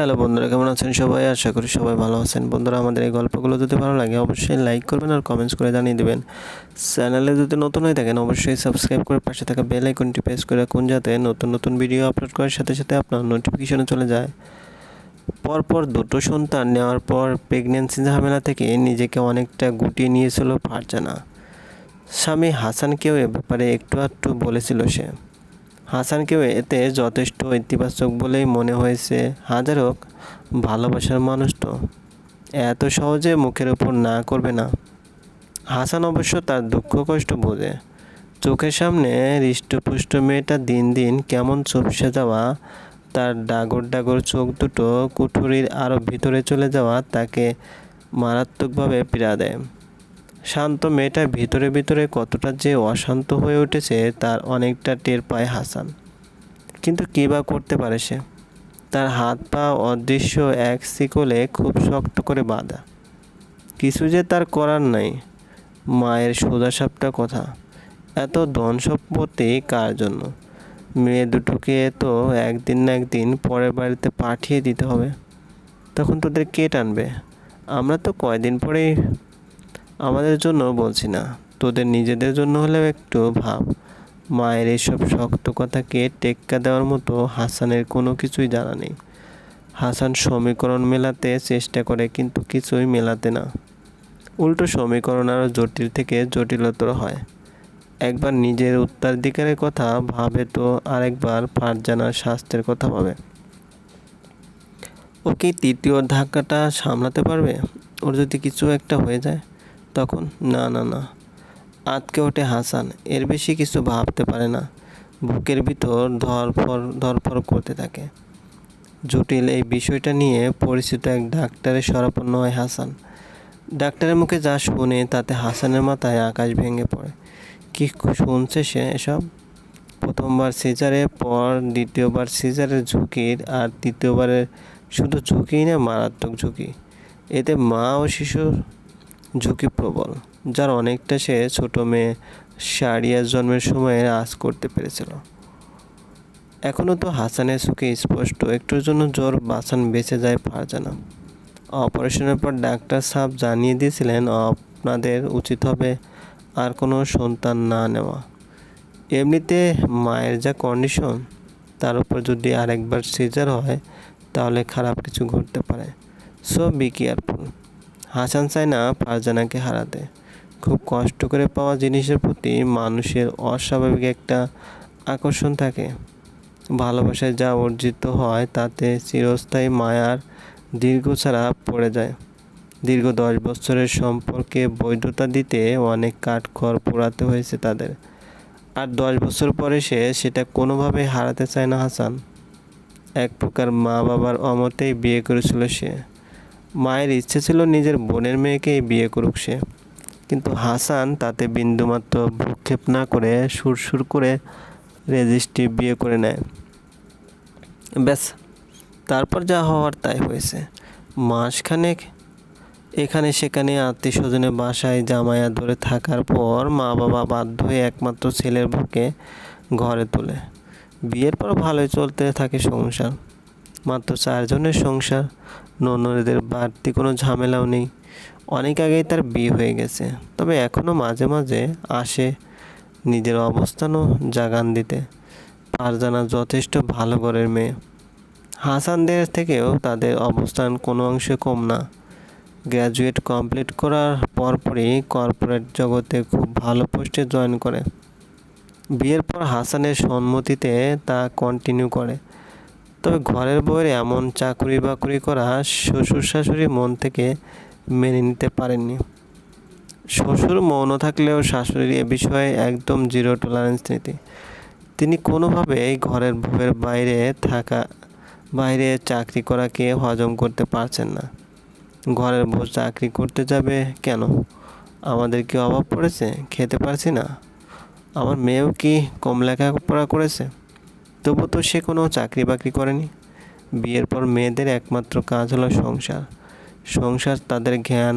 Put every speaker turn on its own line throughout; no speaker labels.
Hello বন্ধুরা, কেমন আছেন সবাই? আশা করি সবাই ভালো আছেন। বন্ধুরা, আমাদের এই গল্পগুলো যদি ভালো লাগে, অবশ্যই লাইক করবেন আর কমেন্টস করে জানিয়ে দেবেন। চ্যানেলে যদি নতুন হয়ে থাকেন, অবশ্যই সাবস্ক্রাইব করে পাশে থাকা বেল আইকনটি প্রেস করে রাখুন যাতে নতুন নতুন ভিডিও আপলোড করার সাথে সাথে আপনার নোটিফিকেশনে চলে যায়। পরপর দুটো সন্তান নেওয়ার পর প্রেগনেন্সি ঝামেলা থেকে নিজেকে অনেকটা গুটিয়ে নিয়েছিল ফারজানা। স্বামী হাসানকেও এ ব্যাপারে একটু আধটু বলেছিল সে। হাসানকেও এতে যথেষ্ট ইতিবাচক বলেই মনে হয়েছে হাজার হোক ভালোবাসার মানুষ তো। এত সহজে মুখের ওপর না করবে না। হাসান অবশ্য তার দুঃখ কষ্ট বোঝে। চোখের সামনে হৃষ্টপুষ্ট মেয়েটা দিন দিন কেমন চুপসে যাওয়া, তার ডাগর ডাগর চোখ দুটো কুঠুরির আরও ভিতরে চলে যাওয়া তাকে মারাত্মকভাবে পীড়া দেয়। শান্ত মেয়েটা ভিতরে ভিতরে কতটা যে অশান্ত হয়ে উঠেছে, তার অনেকটা টের পায় হাসান। কিন্তু কী বা করতে পারে সে? তার হাত পা অদৃশ্য এক শিকলে খুব শক্ত করে বাঁধা। কিছু যে তার করার নাই। মায়ের সোজাসাপটা কথা। এত ধন সম্পত্তি কার জন্য? মেয়ে দুটোকে তো একদিন না একদিন পরের বাড়িতে পাঠিয়ে দিতে হবে। তখন তোদের কে টানবে? আমরা তো কয়দিন পরেই আমাদের জন্য বলছি না। তোদের নিজেদের জন্য হলেও একটু ভাব। মায়ের এইসব শক্ত কথাকে টেক্কা দেওয়ার মতো হাসানের কোনো কিছুই জানা নেই। হাসান সমীকরণ মেলাতে চেষ্টা করে কিন্তু কিছুই মেলাতে না। উল্টো সমীকরণ আরও জটিল থেকে জটিলতর হয়। একবার নিজের উত্তরাধিকারের কথা ভাবে তো আরেকবার ফারজানার স্বাস্থ্যের কথা ভাবে। ও কি তৃতীয় ধাক্কাটা সামলাতে পারবে? ওর যদি কিছু একটা হয়ে যায়। তখন, না না না, আতকে ওঠে হাসান, এর বেশি কিছু ভাবতে পারে না। বুকের ভিতর ধরফর ধরফর করতে থাকে। জটিল এই বিষয়টা নিয়ে পরিচিত এক ডাক্তারের শরাপন্ন হয় হাসান। ডাক্তারের মুখে যা শুনে তাতে হাসানের মাথায় আকাশ ভেঙে পড়ে। কি শুনছে সে এসব? প্রথমবার সিজারের পর দ্বিতীয়বার সিজারের ঝুঁকির আর তৃতীয়বারের শুধু ঝুঁকি না, মারাত্মক ঝুঁকি। এতে মা ও শিশুর ঝুঁকি প্রবল, যার অনেকটা সে ছোটো মেয়ে সারিয়ার জন্মের সময় আজ করতে পেরেছিল। এখনও তো হাসানের সুখে স্পষ্ট, একটুর জন্য জ্বর বাসান বেঁচে যায় ফারজানা। অপারেশনের পর ডাক্তার সাহেব জানিয়ে দিয়েছিলেন, আপনাদের উচিত হবে আর কোনো সন্তান না নেওয়া। এমনিতে মায়ের যা কন্ডিশন তার উপর যদি আরেকবার সিজার হয়, তাহলে খারাপ কিছু ঘটতে পারে। সো বি কেয়ারফুল হাসান চায় না ফারজানাকে হারাতে। খুব কষ্ট করে পাওয়া জিনিসের প্রতি মানুষের অস্বাভাবিক একটা আকর্ষণ থাকে। ভালোবাসায় যা অর্জিত হয় তাতে চিরস্থায়ী মায়ার দীর্ঘ ছাড়া পড়ে যায়। দীর্ঘ দশ বছরের সম্পর্কে বৈধতা দিতে অনেক কাঠখড় পোড়াতে হয়েছে তাদের। আর দশ বছর পরে সে সেটা কোনোভাবে হারাতে চায় না হাসান। এক প্রকার মা বাবার অমতেই বিয়ে করেছিল সে। মায়ের ইচ্ছে ছিল নিজের বোনের মেয়েকেই বিয়ে করুক সে। কিন্তু হাসান তাতে বিন্দুমাত্র ভ্রুক্ষেপ না করে সুরসুর করে রেজিস্ট্রি বিয়ে করে নেয়। ব্যাস, তারপর যা হওয়ার তাই হয়েছে। মাসখানেক এখানে সেখানে আত্মীয় স্বজনের বাসায় জামায়া ধরে থাকার পর মা বাবা বাধ্য হয়ে একমাত্র ছেলের বুকে ঘরে তোলে। বিয়ের পর ভালোই চলতে থাকে সংসার। মাত্র চারজনের সংসার। ননদের বাড়তি কোনো ঝামেলাও নেই। অনেক আগেই তার বিয়ে হয়ে গেছে। তবে এখনও মাঝে মাঝে আসে নিজের অবস্থানও জাগান দিতে। ফারজানা যথেষ্ট ভালো ঘরের মেয়ে। হাসানদের থেকেও তাদের অবস্থান কোনো অংশে কম না। গ্র্যাজুয়েট কমপ্লিট করার পরপরই কর্পোরেট জগতে খুব ভালো পোস্টে জয়েন করে। বিয়ের পর হাসানের সম্মতিতে তা কন্টিনিউ করে। তবে ঘরের বউয়ের এমন চাকুরি বাকুরি করা শ্বশুর শাশুড়ি মন থেকে মেনে নিতে পারেননি। শ্বশুর মৌন থাকলেও শাশুড়ির এ বিষয়ে একদম জিরো টলারেন্স নীতি। তিনি কোনোভাবেই ঘরের বউয়ের বাইরে থাকা, বাইরে চাকরি করাকে হজম করতে পারছেন না। ঘরের বউ চাকরি করতে যাবে কেন? আমাদের কি অভাব পড়েছে? খেতে পারছি না। আমার মেয়েও কি কম লেখাপড়া করেছে? তবু তো সে কোনো চাকরি বাকরি করেনি। বিয়ের পর মেয়েদের একমাত্র কাজ হলো সংসার। সংসার, তাদের জ্ঞান,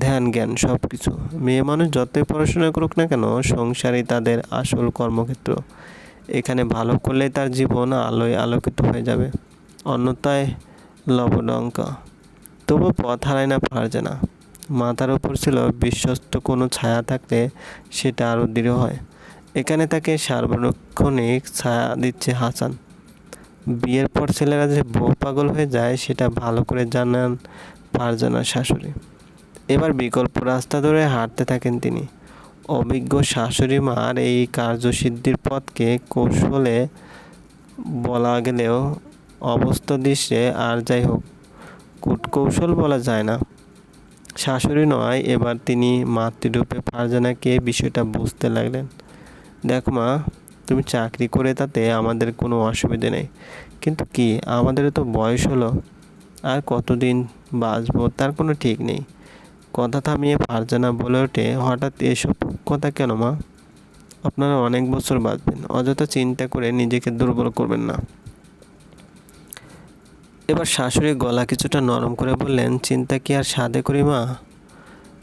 ধ্যান, জ্ঞান সব কিছু মেয়ে মানুষ যতই পড়াশোনা করুক না কেন, সংসারই তাদের আসল কর্মক্ষেত্র। এখানে ভালো করলেই তার জীবন আলোয় আলোকিত হয়ে যাবে। অন্যতায় লবডঙ্কা তবু পথ হারায় না ফারজানা মাথার ওপর ছিল বিশ্বস্ত কোনো ছায়া থাকলে সেটা আরও দৃঢ় হয়। এখানে তাকে সার্বক্ষণিক ছায়া দিচ্ছে হাসান। বিয়ের পর ছেলেরা যে বউ পাগল হয়ে যায়, সেটা ভালো করে জানান ফারজানার শাশুড়ি। এবার বিকল্প রাস্তা ধরে হাঁটতে থাকেন তিনি। অভিজ্ঞ শাশুড়ি মার এই কার্যসিদ্ধির পথকে কৌশলে বলা গেলেও অবস্থা দৃশ্যে আর যাই হোক, কূটকৌশল বলা যায় না। শাশুড়ি নয়, এবার তিনি মাতৃরূপে ফারজানাকে বিষয়টা বুঝতে লাগলেন। দেখো মা, তুমি চাকরি করে তাতে আমাদের কোনো অসুবিধে নেই। কিন্তু কি, আমাদেরও তো বয়স হলো। আর কতদিন বাঁচবো তার কোনো ঠিক নেই। কথা থামিয়ে ফারজানা বলে ওঠে, হঠাৎ এসব কথা কেন মা? আপনারা অনেক বছর বাঁচবেন, অযথা চিন্তা করে নিজেকে দুর্বল করবেন না। এবার শাশুড়ি গলা কিছুটা নরম করে বললেন, চিন্তা কি আর সাধে করি মা?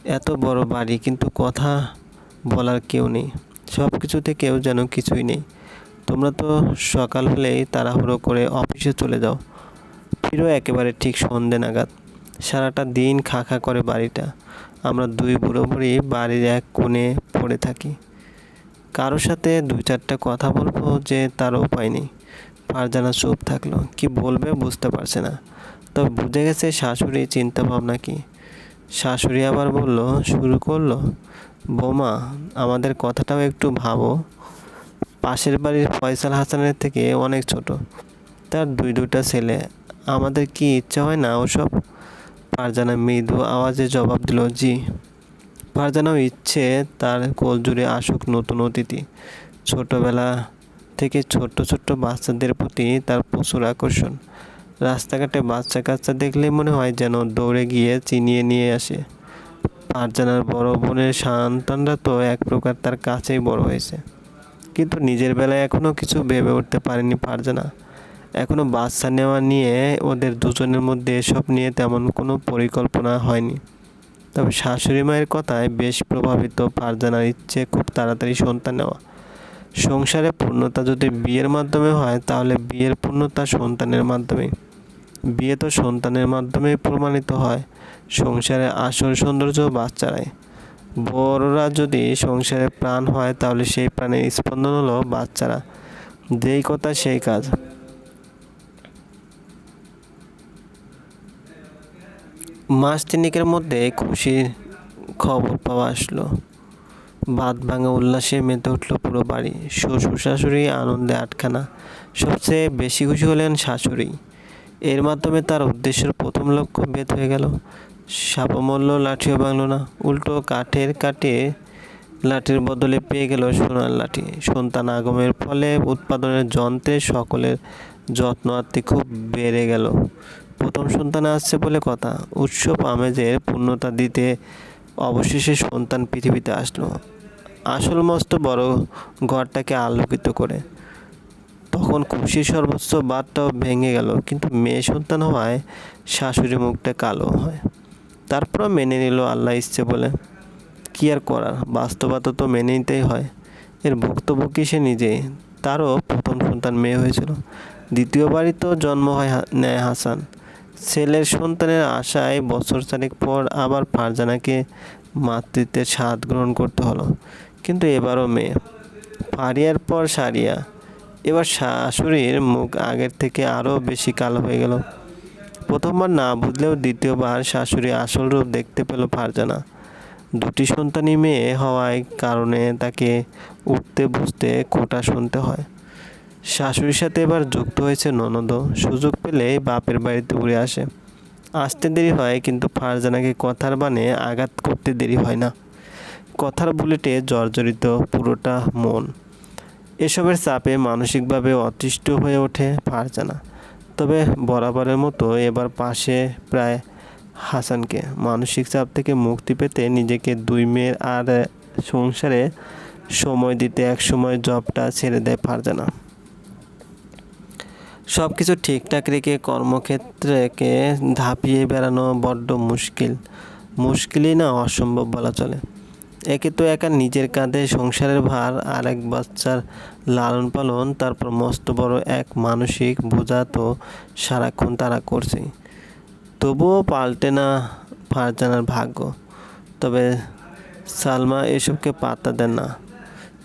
এত বড় বাড়ি, কিন্তু কথা বলার কেউ নেই। সব কিছুতে কেউ যেন কিছুই নেই। তোমরা তো সকাল হলেই তাড়াহুড়ো করে অফিসে চলে যাও। ফিরো একেবারে ঠিক সন্ধে নাগাদ। সারাটা দিন খা খা করে বাড়িটা। আমরা দুই বুড়ো বুড়ি বাড়ির এক কোণে পড়ে থাকি। কারোর সাথে দুই চারটা কথা বলব যে তার উপায় নেই। ফারজানা চুপ থাকল। কি বলবে বুঝতে পারছে না। তবে বুঝে গেছে শাশুড়ি চিন্তা ভাবনা কি। শাশুড়ি আবার বলল, শুরু করল? বোমা, আমাদের কথাটাও একটু ভাবো। পাশের বাড়ির ফয়সাল হাসানের থেকে অনেক ছোট। তার দুই দুটা ছেলে। আমাদের কি ইচ্ছা হয় না ওসব? ফারজানা মৃদু আওয়াজে জবাব দিল, জি। ফারজানাও ইচ্ছে তার কোল জুড়ে আসুক নতুন অতিথি। ছোটবেলা থেকে ছোট্ট ছোট্ট বাচ্চাদের প্রতি তার প্রচুর আকর্ষণ। রাস্তাঘাটে বাচ্চা কাচ্চা দেখলেই মনে হয় যেন দৌড়ে গিয়ে চিনিয়ে নিয়ে আসে। ফারজানার বড় বোনের সন্তানরা তো এক প্রকার তার কাছেই বড় হয়েছে। কিন্তু নিজের বেলায় এখনও কিছু ভেবে উঠতে পারেনি ফারজানা এখনও বাচ্চা নেওয়া নিয়ে ওদের দুজনের মধ্যে এসব নিয়ে তেমন কোনো পরিকল্পনা হয়নি। তবে শাশুড়ি মায়ের কথায় বেশ প্রভাবিত ফারজানার ইচ্ছে খুব তাড়াতাড়ি সন্তান নেওয়া। সংসারে পূর্ণতা যদি বিয়ের মাধ্যমে হয়, তাহলে বিয়ের পূর্ণতা সন্তানের মাধ্যমে বিয়ে তো সন্তানের মাধ্যমেই প্রমাণিত হয়, সংসারে আসল সৌন্দর্য বাচ্চারাই। বড়রা যদি সংসারে প্রাণ হয়, তাহলে সেই প্রাণের স্পন্দন হলো বাচ্চারা। যেই কথা সেই কাজ। মাস তিনেকের মধ্যে খুশির খবর পাওয়া আসলো। বাদ ভাঙা উল্লাসে মেতে উঠল পুরো বাড়ি। শ্বশুর শাশুড়ি আনন্দে আটখানা। সবচেয়ে বেশি খুশি হলেন শাশুড়ি। এর মাধ্যমে তার উদ্দেশ্যের প্রথম লক্ষ্য বেদ হয়ে গেল। সাপমল্ল লাঠিও ভাঙল না। উল্টো কাঠের কাটে লাঠির বদলে পেয়ে গেল সোনার লাঠি। সন্তান আগমের ফলে উৎপাদনের যন্ত্রে সকলের যত্ন আত্মি খুব বেড়ে গেল। প্রথম সন্তান আসছে বলে কথা। উৎসব আমেজের পূর্ণতা দিতে অবশেষে সন্তান পৃথিবীতে আসলো। আসল মস্ত বড় ঘরটাকে আলোকিত করে। তখন খুশির সর্বোচ্চ বাদটাও ভেঙে গেল। কিন্তু মেয়ে সন্তান হওয়ায় শাশুড়ি মুখটা কালো হয়। তারপরও মেনে নিল আল্লাহ ইচ্ছে বলে। কী আর করার? বাস্তবতা তো মেনে নিতেই হয়। এর ভুক্তভোগী সে নিজেই তারও প্রথম সন্তান মেয়ে হয়েছিল। দ্বিতীয়বারই তো জন্ম হয় নেয় হাসান। ছেলের সন্তানের আশায় বছর চারেক পর আবার ফারজানাকে মাতৃত্বের স্বাদ গ্রহণ করতে হলো। কিন্তু এবারও মেয়ে। ফারিয়ার পর সারিয়া। এবার শাশুড়ির মুখ আগের থেকে আরও বেশি কালো হয়ে গেল। প্রথমবার না বুঝলেও দ্বিতীয়বার শাশুড়ি আসল রূপ দেখতে পেল ফারজানা। দুটি সন্তানই মেয়ে হওয়ায় কারণে তাকে উঠতে বসতে খোটা শুনতে হয়। শাশুড়ির সাথে এবার যুক্ত হয়েছে ননদও সুযোগ পেলে বাপের বাড়িতে উড়ে আসে। আসতে দেরি হয়, কিন্তু ফারজানাকে কথার বানে আঘাত করতে দেরি হয় না। কথার বুলেটে জর্জরিত পুরোটা মন। এসবের চাপে মানসিকভাবে অতিষ্ঠ হয়ে ওঠে ফারজানা। তবে বরাবরের মতো এবার পাশে প্রায় হাসানকে। মানসিক চাপ থেকে মুক্তি পেতে নিজেকে দুই মেয়ের আর সংসারে সময় দিতে এক সময় জবটা ছেড়ে দেয় ফারজানা। সব কিছু ঠিকঠাক রেখে কর্মক্ষেত্রকে ধাপিয়ে বেড়ানো বড্ড মুশকিল। মুশকিলই না, অসম্ভব বলা চলে। একে তো একা নিজের কাঁধে সংসারের ভার, আর এক বাচ্চার লালন পালন, তারপর মস্ত বড় এক মানসিক বোঝা তো সারাক্ষণ তারা করছে। তবুও পাল্টে না ফারজানার ভাগ্য। তবে সালমা এসবকে পাত্তা দেন না।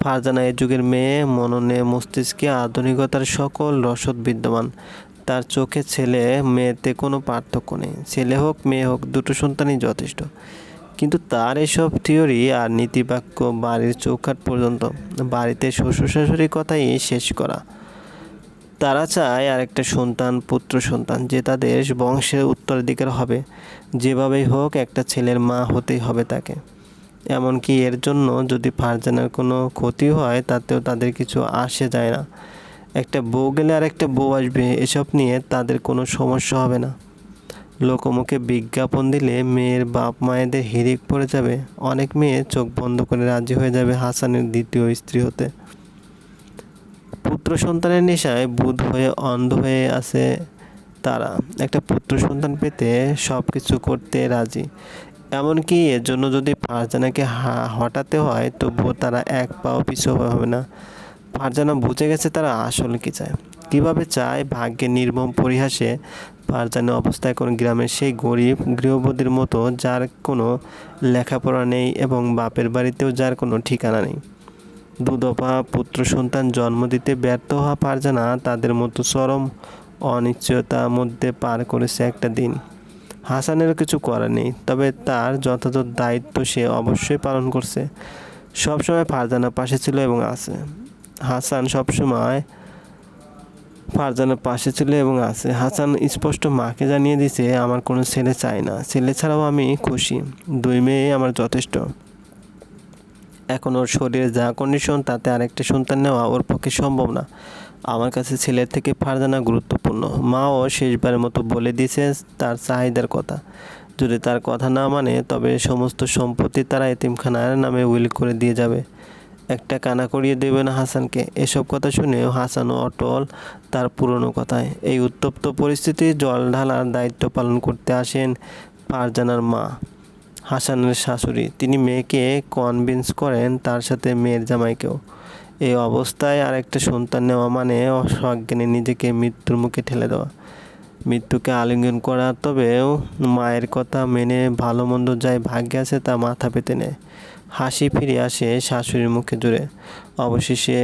ফারজানা এ যুগের মেয়ে, মননে মস্তিষ্কে আধুনিকতার সকল রসদ বিদ্যমান। তার চোখে ছেলে, মেয়েতে কোনো পার্থক্য নেই। ছেলে হোক, মেয়ে হোক, দুটো সন্তানই যথেষ্ট। কিন্তু তার এসব থিওরি আর নীতিবাক্য বাড়ির চৌকাট পর্যন্ত বাড়িতে শ্বশুর শাশুড়ির কথাই শেষ করা। তারা চায় আর একটা সন্তান, পুত্র সন্তান, যে তাদের বংশের উত্তরাধিকার হবে। যেভাবেই হোক, একটা ছেলের মা হতেই হবে তাকে। এমনকি এর জন্য যদি ফারজানার কোনো ক্ষতি হয়, তাতেও তাদের কিছু আসে যায় না। একটা বউ গেলে আর একটা বউ আসবে, এসব নিয়ে তাদের কোনো সমস্যা হবে না। লোকমুখে বিজ্ঞাপন দিলে মেয়ের বাপ মায়েদের হিরিক পড়ে যাবে। অনেক মেয়ে চোখ বন্ধ করে রাজি হয়ে যাবে হাসানের দ্বিতীয় স্ত্রী হতে। পুত্র সন্তানের নেশায় বুধ হয়ে অন্ধ হয়ে আছে তারা। একটা পুত্র সন্তান পেতে সব কিছু করতে রাজি। এমনকি এর জন্য যদি ফারজানাকে হটাতে হয়, তবুও তারা এক পাও পিছু হবে না। ফারজানা বুঝে গেছে তারা আসল কি চায়। কীভাবে চায়? ভাগ্যের নির্মম পরিহাসে ফারজানা অবস্থা এখন গ্রামের সেই গরিব গৃহবধূর মতো যার কোনো লেখাপড়া নেই এবং বাপের বাড়িতেও যার কোনো ঠিকানা নেই। দুদফা পুত্র সন্তান জন্ম দিতে ব্যর্থ হওয়া ফারজানা তাদের মতো চরম অনিশ্চয়তার মধ্যে পার করেছে একটা দিন। হাসানেরও কিছু করার নেই, তবে তার যথাযথ দায়িত্ব সে অবশ্যই পালন করছে। সবসময় ফারজানার পাশে ছিল এবং আছে। হাসান সবসময় ফারজানার পাশে ছিল এবং আছে। হাসান স্পষ্ট মাকে জানিয়ে দিছে আমার কোনো ছেলে চাই না। ছেলে ছাড়াও আমি খুশি। দুই মেয়ে আমার যথেষ্ট। এখন ওর শরীরে যা কন্ডিশন তাতে আরেকটা সন্তান নেওয়া ওর পক্ষে সম্ভব না। আমার কাছে ছেলের থেকে ফারজানা গুরুত্বপূর্ণ। মাও শেষবারের মতো বলে দিয়েছে তার চাহিদার কথা। যদি তার কথা না মানে তবে সমস্ত সম্পত্তি তারা এতিমখানার নামে উইল করে দিয়ে যাবে। একটা কানা করিয়ে দেবে না হাসানকে। এসব কথা শুনেও হাসানও অটল তার পুরনো কথায়। এই উত্তপ্ত পরিস্থিতি, জল ঢালার দায়িত্ব পালন করতে আসেন ফারজানার মা, হাসানের শাশুড়ি। তিনি মেয়েকে কনভিন্স করেন তার সাথে মেয়ের জামাইকেও। এই অবস্থায় আরেকটা সন্তান নেওয়া মানে অসজ্ঞানে নিজেকে মৃত্যুর মুখে ঠেলে দেওয়া। মৃত্যুকে আলিঙ্গন করা, তবেও মায়ের কথা মেনে ভালো মন্দ যাই ভাগ্যে আছে তা মাথা পেতে নেয়। হাসি ফিরে আসে শাশুড়ির মুখে জুড়ে অবশেষে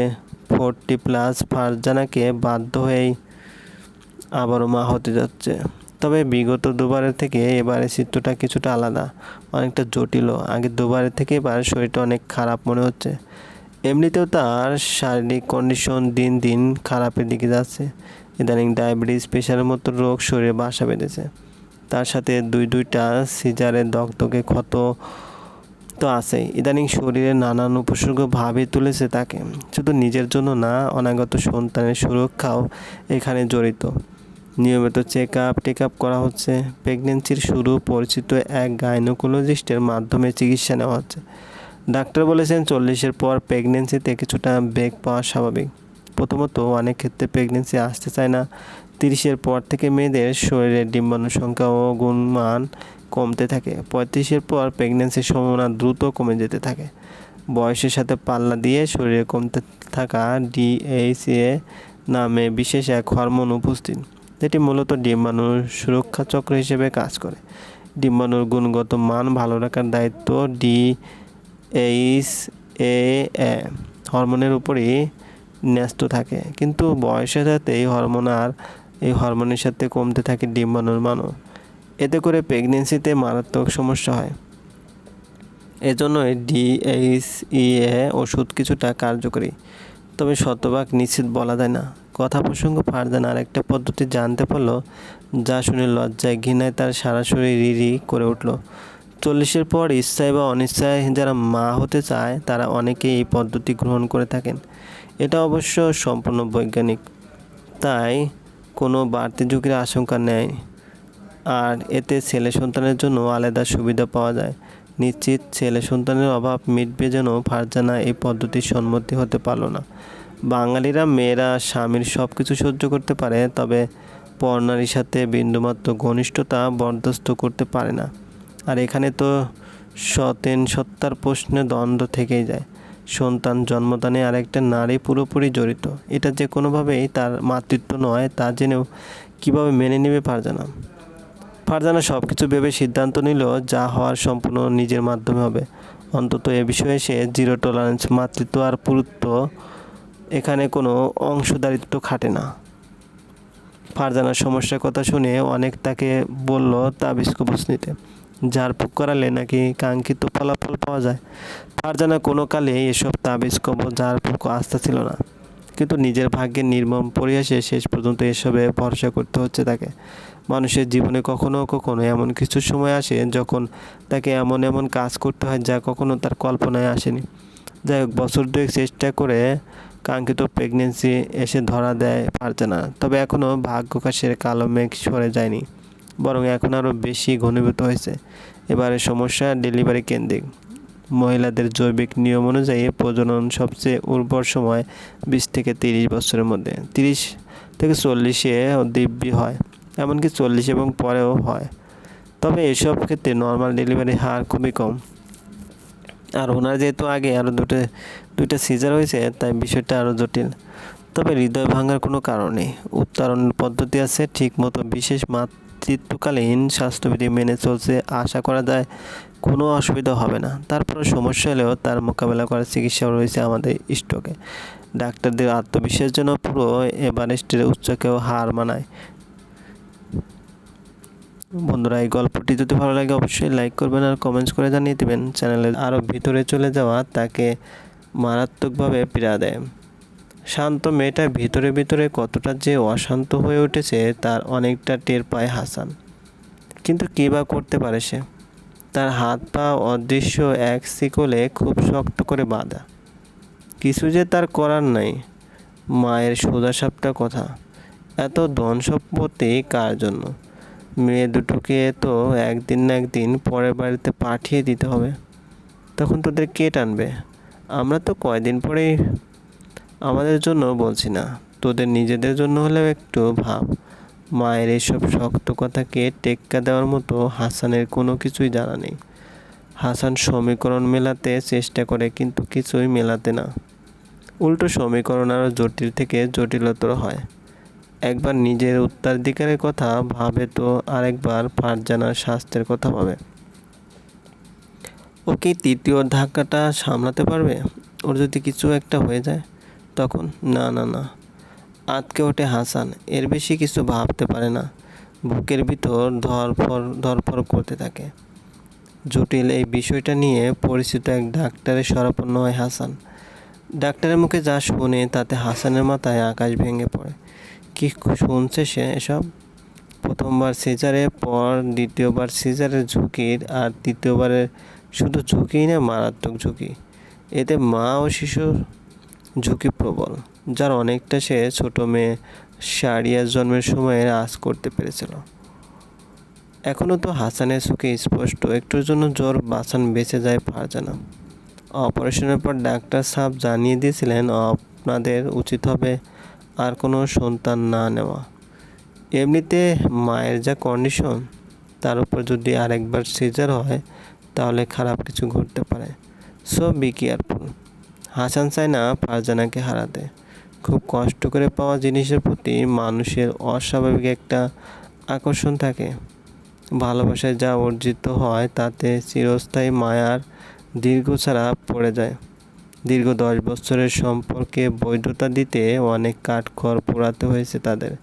ফোরটি প্লাস ফারজানাকে বাধ্য হয়েই আবারও মা হতে যাচ্ছে। তবে বিগত দুবারের থেকে এবারে চিত্রটা কিছুটা আলাদা, অনেকটা জটিল আগে দুবারের থেকে এবার শরীরটা অনেক খারাপ মনে হচ্ছে। এমনিতেও তার শারীরিক কন্ডিশন দিন দিন খারাপের দিকে যাচ্ছে। ইদানিং ডায়াবেটিস প্রেশারের মতো রোগ শরীরে বাসা বেঁধেছে। তার সাথে দুই দুইটা সিজারের দগদগে ক্ষত তো আছেই ইদানিং শরীরে নানান উপসর্গ ভাবে তুলেছে তাকে। শুধু নিজের জন্য না, অনাগত সন্তানের সুরক্ষাও এখানে জড়িত। নিয়মিত চেক আপ টেক আপ করা হচ্ছে। প্রেগনেন্সির শুরু পরিচিত এক গাইনোকোলজিস্টের মাধ্যমে চিকিৎসা নেওয়া হচ্ছে। ডাক্তার বলেছেন চল্লিশের পর প্রেগনেন্সিতে কিছুটা বেগ পাওয়া স্বাভাবিক। প্রথমত, অনেক ক্ষেত্রে প্রেগনেন্সি আসতে চায় না। তিরিশের পর থেকে মেয়েদের শরীরের ডিম্বাণু সংখ্যা ও গুণমান কমতে থাকে। পঁয়ত্রিশের পর প্রেগনেন্সির সম্ভাবনা দ্রুত কমে যেতে থাকে। বয়সের সাথে পাল্লা দিয়ে শরীরে কমতে থাকা ডিএইচএ নামে বিশেষ এক হরমোন উপস্থিত। যেটি মূলত ডিম্বাণুর সুরক্ষা চক্র হিসেবে কাজ করে। ডিম্বাণুর গুণগত মান ভালো রাখার দায়িত্ব ডি এইচ এ হরমোনের উপরই ন্যস্ত থাকে। কিন্তু বয়সের সাথে এই হরমোন আর এই হরমোনের সাথে কমতে থাকে ডিম্বাণুর মানও। এতে করে প্রেগনেন্সিতে মারাত্মক সমস্যা হয়। এজন্যই ডিএইচইএ ওষুধ কিছুটা কার্যকরী। তবে শতভাগ নিশ্চিত বলা যায় না। কথা প্রসঙ্গ ফারজান আর একটা পদ্ধতি জানতে পারল, যা শুনে লজ্জায় ঘৃণায় তার সারা রিরি করে উঠল। চল্লিশের পর ইচ্ছায় বা অনিচ্ছায় যারা মা হতে চায়, তারা অনেকেই এই পদ্ধতি গ্রহণ করে থাকেন। এটা অবশ্য সম্পূর্ণ বৈজ্ঞানিক। তাই কোনো বাড়তি ঝুঁকির আশঙ্কা নেই। আর এতে ছেলে সন্তানের জন্য আলাদা সুবিধা পাওয়া যায়। নিশ্চিত ছেলে সন্তানের অভাব মিটবে যেন ফারজানা এই পদ্ধতির সম্মতি হতে পারল না। বাঙালিরা, মেয়েরা, স্বামীর সব কিছু সহ্য করতে পারে, তবে পর্নারীর সাথে বিন্দুমাত্র ঘনিষ্ঠতা বরদাস্ত করতে পারে না। আর এখানে তো সতেন সত্তার প্রশ্নে দ্বন্দ্ব থেকেই যায়। সন্তান জন্মদানে আরেকটা নারী পুরোপুরি জড়িত। এটা যে কোনোভাবেই তার মাতৃত্ব নয়, তা জেনেও কীভাবে মেনে নেবে ফারজানা? ফারজানা সব কিছু ভেবে সিদ্ধান্ত নিল যা হওয়ার সম্পূর্ণ নিজের মাধ্যমে হবে। অন্তত এ বিষয়ে সে জিরো টলারেন্স মাতৃত্ব আর পুরুত্ব এখানে কোনো অংশদারিত্ব খাটে না। ফারজানার সমস্যার কথা শুনে অনেক তাকে বলল তাবিজ কবজ নিতে। ঝাড়ফুঁক করালে নাকি কাঙ্ক্ষিত ফলাফল পাওয়া যায়। ফারজানা কোনো কালে এসব তাবিজ কবজ ঝাড়ফুঁক আস্থা ছিল না। কিন্তু নিজের ভাগ্যের নির্মম পরিহাসে শেষ পর্যন্ত এসবে ভরসা করতে হচ্ছে তাকে। মানুষের জীবনে কখনো কখনো এমন কিছু সময় আসে যখন তাকে এমন এমন কাজ করতে হয় যা কখনো তার কল্পনায় আসেনি। যাই হোক, বছর দুয়েক চেষ্টা করে কাঙ্ক্ষিত প্রেগনেন্সি এসে ধরা দেয়, পারছে না। তবে এখনও ভাগ্যকাশের কালো মেঘ সরে যায়নি, বরং এখন আরও বেশি ঘনীভূত হয়েছে। এবারে সমস্যা ডেলিভারি কেন্দ্রিক। মহিলাদের জৈবিক নিয়ম অনুযায়ী প্রজনন সবচেয়ে উর্বর সময় বিশ থেকে তিরিশ বছরের মধ্যে। তিরিশ থেকে চল্লিশে দিব্যি হয়। এমনকি চল্লিশ এবং পরেও হয়। তবে এসব ক্ষেত্রে নর্মাল ডেলিভারি হার খুবই কম। আর ওনার যেহেতু আগে আরও দুটো, দুইটা সিজার হয়েছে, তাই বিষয়টা আরও জটিল। তবে হৃদয় ভাঙার কোনো কারণ নেই। উত্তরণের পদ্ধতি আছে, ঠিকমতো বিশেষ মাতৃত্বকালীন স্বাস্থ্যবিধি মেনে চলছে আশা করা যায়, কোনো অসুবিধা হবে না। তারপরে সমস্যা হলেও তার মোকাবেলা করার চিকিৎসাও রয়েছে আমাদের স্টকে। ডাক্তারদের আত্মবিশ্বাস যেন পুরো এভারেস্টের উচ্চকেও হার মানায়। বন্ধুরা, এই গল্পটি যদি ভালো লাগে অবশ্যই লাইক করবেন আর কমেন্টস করে জানিয়ে দেবেন। চ্যানেলে আরও ভিতরে চলে যাওয়া তাকে মারাত্মকভাবে পীড়া দেয়। শান্ত মেয়েটা ভিতরে ভিতরে কতটা যে অশান্ত হয়ে উঠেছে, তার অনেকটা টের পায় হাসান। কিন্তু কী বা করতে পারে সে? তার হাত পা অদৃশ্য এক শিকলে খুব শক্ত করে বাঁধা। কিছু যে তার করার নাই। মায়ের সোজাসাপটা কথা। এত ধন সম্পত্তি কার জন্য? মেয়ে দুটোকে তো একদিন না একদিন পরের বাড়িতে পাঠিয়ে দিতে হবে। তখন তোদের কে টানবে? আমরা তো কয়দিন পরেই আমাদের জন্য বলছি না। তোদের নিজেদের জন্য হলেও একটু ভাব। মায়ের এসব শক্ত কথাকে টেক্কা দেওয়ার মতো হাসানের কোনো কিছুই জানা নেই। হাসান সমীকরণ মেলাতে চেষ্টা করে কিন্তু কিছুই মেলাতে না। উল্টো সমীকরণ আরও জটিল থেকে জটিলতর হয়। একবার নিজের উত্তরাধিকারের কথা ভাবে তো আরেকবার ফারজানার স্বাস্থ্যের কথা ভাবে। ও কি তৃতীয় ধাক্কাটা সামলাতে পারবে? ওর যদি কিছু একটা হয়ে যায়, তখন না না না। আতকে ওঠে হাসান। এর বেশি কিছু ভাবতে পারে না। বুকের ভিতর ধরফর ধরফর করতে থাকে। জটিল এই বিষয়টা নিয়ে পরিচিত এক ডাক্তারের শরাপন্ন হয় হাসান। ডাক্তারের মুখে যা শুনে তাতে হাসানের মাথায় আকাশ ভেঙে পড়ে। কি শুনছে সে এসব? প্রথমবার সিজারের পর দ্বিতীয়বার সিজারের ঝুঁকির আর তৃতীয়বারের শুধু ঝুঁকিই না, মারাত্মক ঝুঁকি। এতে মা ও শিশুর ঝুঁকি প্রবল, যার অনেকটা সে ছোট মেয়ে শারিয়ার জন্মের সময় আজ করতে পেরেছিল। এখনও তো হাসানের চোখে স্পষ্ট, একটুর জন্য জ্বর বাসান বেঁচে যায় ফারজানা। অপারেশনের পর ডাক্তার সাহেব জানিয়ে দিয়েছিলেন, আপনাদের উচিত হবে আর কোনো সন্তান না নেওয়া। এমনিতে মায়ের যা কন্ডিশন তার উপর যদি আরেকবার সিজার হয়, তাহলে খারাপ কিছু ঘটতে পারে। সো বি কেয়ারফুল হাসান চায় না ফারজানাকে হারাতে। খুব কষ্ট করে পাওয়া জিনিসের প্রতি মানুষের অস্বাভাবিক একটা আকর্ষণ থাকে। ভালোবাসায় যা অর্জিত হয়, তাতে চিরস্থায়ী মায়ার দীর্ঘ ছাড়া পড়ে যায়। দীর্ঘ দশ বছরের সম্পর্কে বৈধতা দিতে অনেক কাঠখড় পোড়াতে হয়েছে তাদের।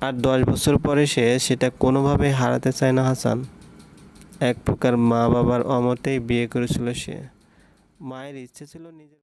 আর দশ বছর পরে সে সেটা কোনোভাবেই হারাতে চায় না হাসান। এক প্রকার মা বাবার অমতেই বিয়ে করেছিল সে। মায়ের ইচ্ছে ছিল নিজের